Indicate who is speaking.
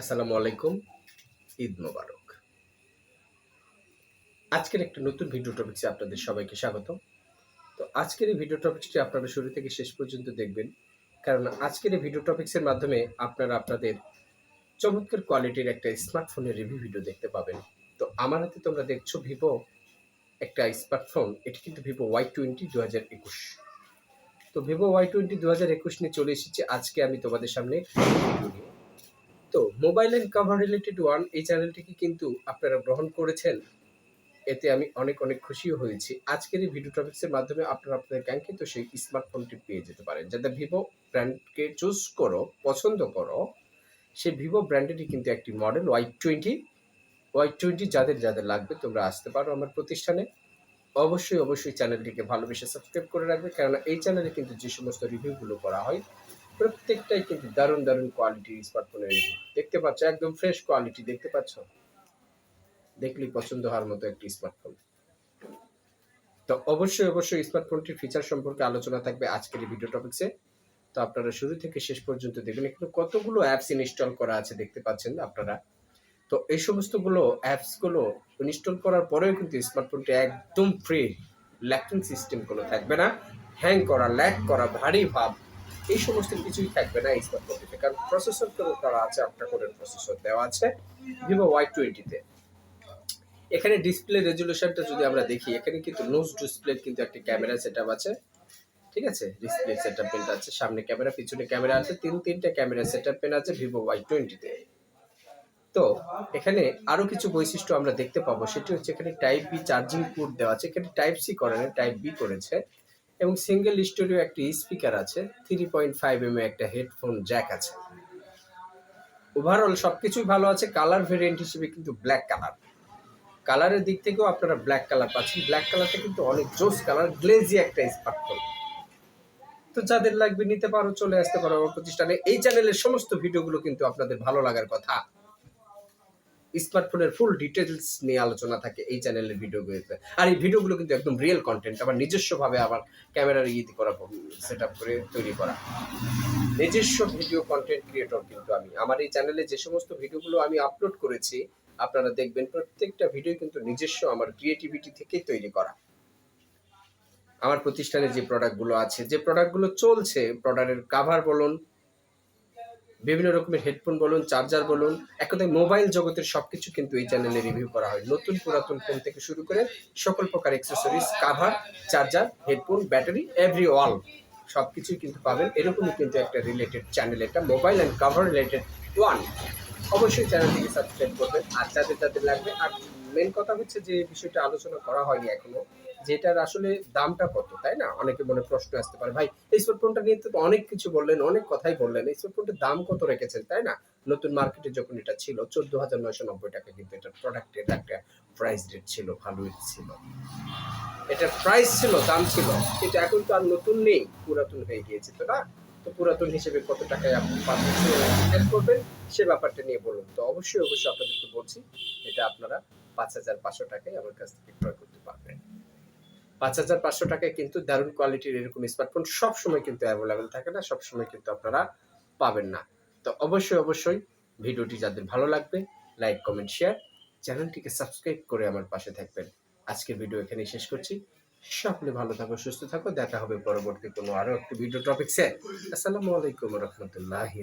Speaker 1: আসসালামু আলাইকুম, ঈদ মোবারক। আজকের একটা নতুন ভিডিও টপিক্সে আপনাদের সবাইকে স্বাগত। তো আজকের এই ভিডিও টপিক্সটি আপনারা শুরু থেকে শেষ পর্যন্ত দেখবেন, কারণ আজকের এই ভিডিও টপিক্সের মাধ্যমে আপনারা আপনাদের চমৎকার কোয়ালিটির একটা স্মার্টফোনের রিভিউ ভিডিও দেখতে পাবেন। তো আমার হাতে তোমরা দেখছ ভিভো একটা স্মার্টফোন, এটি কিন্তু ভিভো ওয়াই টোয়েন্টি দু হাজার একুশ। তো ভিভো ওয়াই টোয়েন্টি দু হাজার একুশ নিয়ে চলে এসেছি। আজকে আমি তোমাদের সামনে ভিডিও নিয়ে। Mobile and cover related one এই চ্যানেলটিকে কিন্তু আপনারা গ্রহণ করেছেন। এতে আমি অনেক অনেক খুশিও হয়েছি। আজকের এই ভিডিও টপিক্সের মাধ্যমে আপনারা আপনাদের কাঙ্ক্ষিত সেই স্মার্টফোনটি পেয়ে যেতে পারেন। যাতে ভিভো ব্র্যান্ডকে চুজ করো, পছন্দ করো সেই ভিভো ব্র্যান্ডেরই কিন্তু একটি model Y twenty Y twenty যাদের যাদের লাগবে তোমরা আসতে পারো আমার প্রতিষ্ঠানে। অবশ্যই অবশ্যই চ্যানেলটিকে ভালোবেসে সাবস্ক্রাইব করে রাখবে। কেননা এই চ্যানেলে কিন্তু যে সমস্ত রিভিউগুলো করা হয় প্রত্যেকটাই কিন্তু দারুণ দারুণ কোয়ালিটির স্মার্টফোনের রিভিউ দেখতে পাচ্ছ, একদম ফ্রেশ কোয়ালিটি দেখতে পাচ্ছ? দেখলি পছন্দ হওয়ার মতো একটি স্মার্টফোন তো অবশ্যই অবশ্যই স্মার্টফোনটির ফিচার সম্পর্কে আলোচনা থাকবে আজকের এই ভিডিও টপিক্সে তো আপনারা শুরু থেকে শেষ পর্যন্ত দেখবেন এখানে কতগুলো অ্যাপস ইনস্টল করা আছে দেখতে পাচ্ছেন আপনারা। তো এই সমস্তগুলো অ্যাপসগুলো ইনস্টল করার পরেও কিন্তু স্মার্টফোনটি একদম ফ্রি ল্যাকিং সিস্টেম কোনো থাকবে না। হ্যাং করা ল্যাক করা, ভারী ভাব। এই সমস্ত কিছুই থাকবে না এই স্মার্টফোনটিতে কারণ প্রসেসর করা আছে, আপনার কোডের প্রসেসর দেওয়া আছে ভিভো ওয়াই টোয়েন্টিতে এখানে ডিসপ্লে রেজুলেশনটা যদি আমরা দেখি, এখানে কিন্তু নোজ ডিসপ্লে কিন্তু একটা ক্যামেরা সেট আছে। ঠিক আছে? ডিসপ্লে সেট আপ পেন আছে, সামনে ক্যামেরা পিছনে ক্যামেরা আছে, তিন, তিনটে ক্যামেরা সেট আপ আছে ভিভো ওয়াই টোয়েন্টিতে তো। এখানে আরও কিছু বৈশিষ্ট্য আমরা দেখতে পাবো, সেটি হচ্ছে এখানে টাইপ বি চার্জিং পোর্ট দেওয়া আছে। এখানে টাইপ সি করে না টাইপ বি করেছে। এবং সিঙ্গেল স্টোরিও একটি স্পিকার আছে থ্রি পয়েন্ট ফাইভ এম একটা হেডফোন জ্যাক আছে। ওভারঅল সব কিছুই ভালো আছে কালার ভেরিয়েন্ট হিসেবে কিন্তু ব্ল্যাক কালার কালারের দিক থেকেও আপনারা ব্ল্যাক কালার পাচ্ছেন। ব্ল্যাক কালারটা কিন্তু অনেক জোস কালার গ্লেজি একটা স্মার্টফোন তো যাদের লাগবে নিতে পারো, চলে আসতে পারো আমার প্রতিষ্ঠানে। এই চ্যানেলের সমস্ত ভিডিওগুলো কিন্তু আপনাদের ভালো লাগার কথা। স্মার্টফোনের ফুল ডিটেলস নিয়ে আলোচনা থাকে এই চ্যানেলের ভিডিওগুলোতে আর এই ভিডিওগুলো কিন্তু একদম রিয়েল কন্টেন্ট আমার নিজস্বভাবে আবার ক্যামেরার ইয়ে করা সেট আপ করে তৈরি করা। নিজস্ব ভিডিও কন্টেন্ট ক্রিয়েটর কিন্তু আমি। আমার এই চ্যানেলে যে সমস্ত ভিডিওগুলো আমি আপলোড করেছি, আপনারা দেখবেন প্রত্যেকটা ভিডিও কিন্তু নিজস্ব আমার ক্রিয়েটিভিটি থেকেই তৈরি করা। আমার প্রতিষ্ঠানে যে প্রোডাক্টগুলো আছে, যে প্রোডাক্টগুলো চলছে প্রোডাক্টের কাভার বলুন বিভিন্ন রকমের হেডফোন বলুন, চার্জার বলুন একদাই মোবাইল জগতের সবকিছু কিন্তু এই চ্যানেলে রিভিউ করা হয়। নতুন পুরাতন ফোন থেকে শুরু করে সকল প্রকার accessories cover charger headphone battery every all সবকিছুই কিন্তু পাবেন। এরকমই কিন্তু একটা রিলেটেড চ্যানেল এটা mobile and cover related one অবশ্যই চ্যানেলটিকে সাবস্ক্রাইব করবেন। আর যাদের যাদের লাগবে, আর মেন কথা হচ্ছে যে বিষয়টা আলোচনা করা হয়নি এখনও যেটার আসলে দামটা কত, তাই না? অনেকে মনে প্রশ্ন আসতে পারে, ভাই, এই স্মার্টফোনটা নিয়ে তো অনেক কিছু বললেন, অনেক কথাই বললেন, এই স্মার্টফোনটার দাম কত রেখেছেন? তাই না? নতুন মার্কেটে যখন এটা ছিল চোদ্দ হাজার নয়শো নব্বই টাকা কিন্তু এটার প্রোডাক্টের একটা প্রাইস রেট ছিল, ভালোই ছিল। এটার প্রাইস ছিল, দাম ছিল, কিন্তু এখন তো আর নতুন নেই, পুরাতন হয়ে গিয়েছে তো না? তো পুরাতন হিসেবে কত টাকায় আপনি পাচ্ছেন করবেন, সে ব্যাপারটা নিয়ে বলুন। তো অবশ্যই অবশ্যই আপনাদেরকে বলছি, এটা আপনারা পাঁচ হাজার পাঁচশো টাকায় আমার কাছ থেকে ক্রয় করতে পারবেন। পাঁচ হাজার পাঁচশো টাকায় কিন্তু দারুণ কোয়ালিটির এরকম স্মার্টফোন সবসময় কিন্তু অ্যাভেলেবেল থাকে না, সবসময় কিন্তু আপনারা পাবেন না। তো অবশ্যই অবশ্যই ভিডিওটি যাদের ভালো লাগবে লাইক কমেন্ট শেয়ার চ্যানেলটিকে সাবস্ক্রাইব করে আমার পাশে থাকবেন। আজকের ভিডিও এখানেই শেষ করছি। সকলে ভালো থাকো, সুস্থ থাকো। দেখা হবে পরবর্তী কোনো আরও একটি ভিডিও টপিক্সে আসসালামু আলাইকুম রহমতুল্লাহি